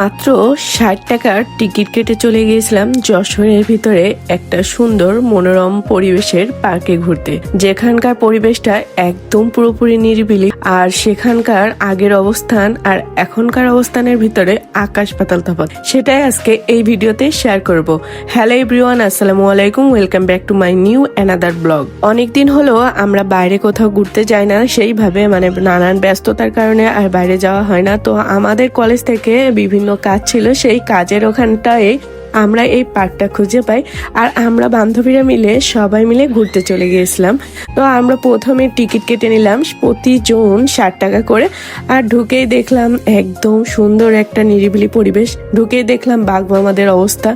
মাত্র ষাট টাকার টিকিট কেটে চলে গিয়েছিলাম যশোরের ভিতরে একটা সুন্দর মনোরম পরিবেশের পার্কে ঘুরতে। যেখানকার পরিবেশটা একদম পুরোপুরি নিরিবিলি, আর সেখানকার আগের অবস্থান আর এখনকার অবস্থানের ভিতরে আকাশ পাতাল তফাৎ। সেটাই আজকে এই ভিডিওতে শেয়ার করব। হ্যালো এভরিওয়ান আসসালামু আলাইকুম welcome back to my new another blog অনেকদিন হলো আমরা বাইরে কোথাও ঘুরতে যাই না, সেইভাবে মানে নানান ব্যস্ততার কারণে আর বাইরে যাওয়া হয় না। তো আমাদের কলেজ থেকে বিভিন্ন কাজ ছিল সেই কাজের ওখানটায় আমরা এই পার্কটা খুঁজে পাই আর আমরা বান্ধবীরা মিলে সবাই মিলে ঘুরতে চলে গিয়েছিলাম। তো আমরা প্রথমে টিকিট কেটে নিলাম প্রতিজন ষাট টাকা করে আর ঢুকেই দেখলাম একদম সুন্দর একটা নিরিবিলি পরিবেশ। ঢুকেই দেখলাম বাঘ মামাদের অবস্থা।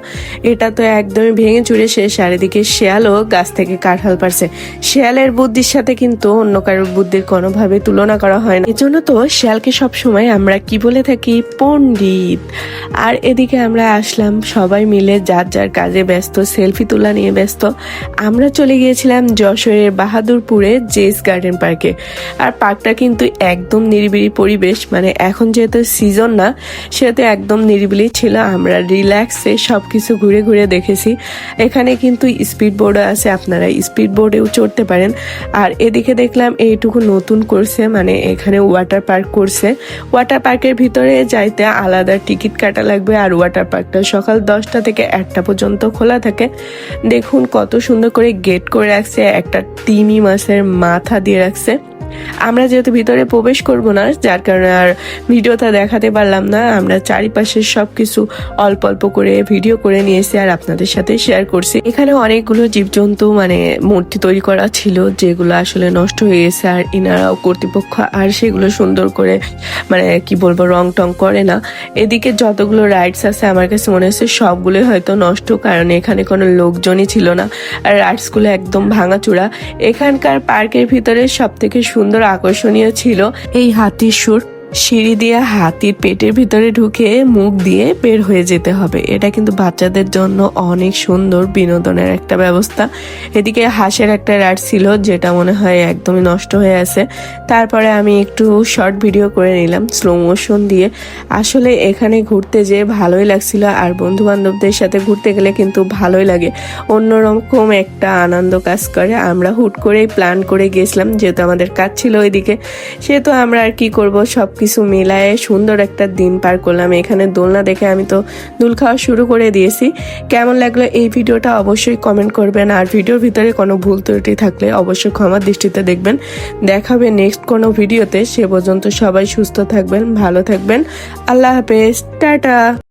এটা তো একদমই ভেঙে চুরে সে চারিদিকে শেয়ালও গাছ থেকে কাঁঠাল পারছে শেয়ালের বুদ্ধির সাথে কিন্তু অন্য কারোর বুদ্ধির কোনোভাবে তুলনা করা হয় না। এজন্য তো শেয়ালকে সবসময় আমরা কি বলে থাকি, পণ্ডিত। আর এদিকে আমরা আসলাম সবাই মিলে যার যার কাজে ব্যস্ত, সেলফি তোলা নিয়ে ব্যস্ত, আমরা চলে গিয়েছিলাম যশোরের বাহাদুরপুরে জেস গার্ডেন পার্কে। আর পার্কটা কিন্তু একদম নিরিবিলি পরিবেশ মানে এখন যেহেতু সিজন না, সেহেতু একদম নিরিবিলি ছিল। আমরা রিল্যাক্সে সব কিছু ঘুরে ঘুরে দেখেছি। এখানে কিন্তু স্পিড বোর্ডও আছে, আপনারা স্পিড বোর্ডেও চড়তে পারেন। আর এদিকে দেখলাম এইটুকু নতুন করছে মানে এখানে ওয়াটার পার্ক করছে। ওয়াটার পার্কের ভিতরে যাইতে আলাদা টিকিট কাটা লাগবে, আর ওয়াটার পার্কটা সকাল দশটা থেকে একটা পর্যন্ত খোলা থাকে। দেখুন কত সুন্দর করে গেট করে রাখছে, একটা তিমি মাছের মাথা দিয়ে রাখছে। আমরা যেহেতু ভিতরে প্রবেশ করব না, যার কারণে আর ভিডিওটা দেখাতে পারলাম না, আমরা চারিপাশের সবকিছু অল্প অল্প করে ভিডিও করে নিয়েছি আর আপনাদের সাথে শেয়ার করছি। এখানে অনেকগুলো জীবজন্তু মানে মূর্তি তৈরি করা ছিল, যেগুলো আসলে নষ্ট হয়ে গেছে আর ইনারাও কর্তৃপক্ষ আর সেগুলো সুন্দর করে মানে কি বলব, রং টং করে না। এদিকে যতগুলো রাইডস আছে, আমার কাছে মনে হচ্ছে সবগুলোই হয়তো নষ্ট, কারণ এখানে কোনো লোকজনই ছিল না। আর রাইডসগুলো একদম ভাঙাচুরা। এখানকার পার্কের ভিতরে সব থেকে সুন্দর আকর্ষণীয় ছিল এই হাতির সুর। সিঁড়ি দিয়ে হাতির পেটের ভিতরে ঢুকে মুখ দিয়ে বের হয়ে যেতে হবে। এটা কিন্তু বাচ্চাদের জন্য অনেক সুন্দর বিনোদনের একটা ব্যবস্থা। এদিকে হাঁসের একটা রাইড ছিল, যেটা মনে হয় একদমই নষ্ট হয়ে আছে। তারপরে আমি একটু শর্ট ভিডিও করে নিলাম স্লো মোশন দিয়ে। আসলে এখানে ঘুরতে যেয়ে ভালোই লাগছিল, আর বন্ধু বান্ধবদের সাথে ঘুরতে গেলে কিন্তু ভালোই লাগে। অন্যরকম একটা আনন্দ কাজ করে। আমরা হুট করেই প্ল্যান করে গেছিলাম যেহেতু আমাদের কাজ ছিল ওইদিকে। সেহেতু আমরা আর কি করব, সব কিছু মিলায়ে সুন্দর একটা দিন পার করলাম। এখানে দোলনা দেখে আমি তো দুল খাওয়া শুরু করে দিয়েছি। কেমন লাগল এই ভিডিওটা অবশ্যই কমেন্ট করবেন। আর ভিডিওর ভিতরে কোনো ভুল ত্রুটি থাকলে অবশ্যই ক্ষমার দৃষ্টিতে দেখবেন। দেখাবে নেক্সট কোনো ভিডিওতে। সে পর্যন্ত সবাই সুস্থ থাকবেন, ভালো থাকবেন। আল্লাহ হাফেজ। টাটা।